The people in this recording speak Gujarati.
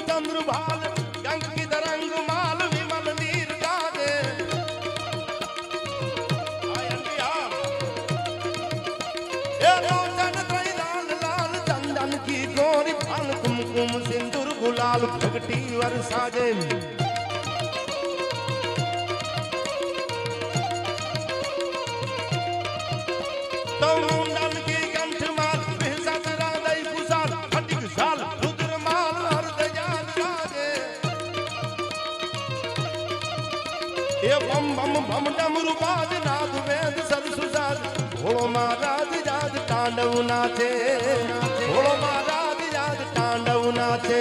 ચંદ્ર ભાલ ટંકિત રંગ માલ વિમલ નીર ગાજે એ લોચન ત્રય લાલ લાલ ચંદન કી ગોરી ફાલ કુમકુમ સિંદૂર ગુલાલ ફગટી વરસાજે તમ એ બમ બમ બમ ડમરુ બાજ રાજ વેદ સરસુ સાજ ભોળો મહારાજ રાજ તાંડવ નાચે ભોળો મહારાજ રાજ તાંડવ નાચે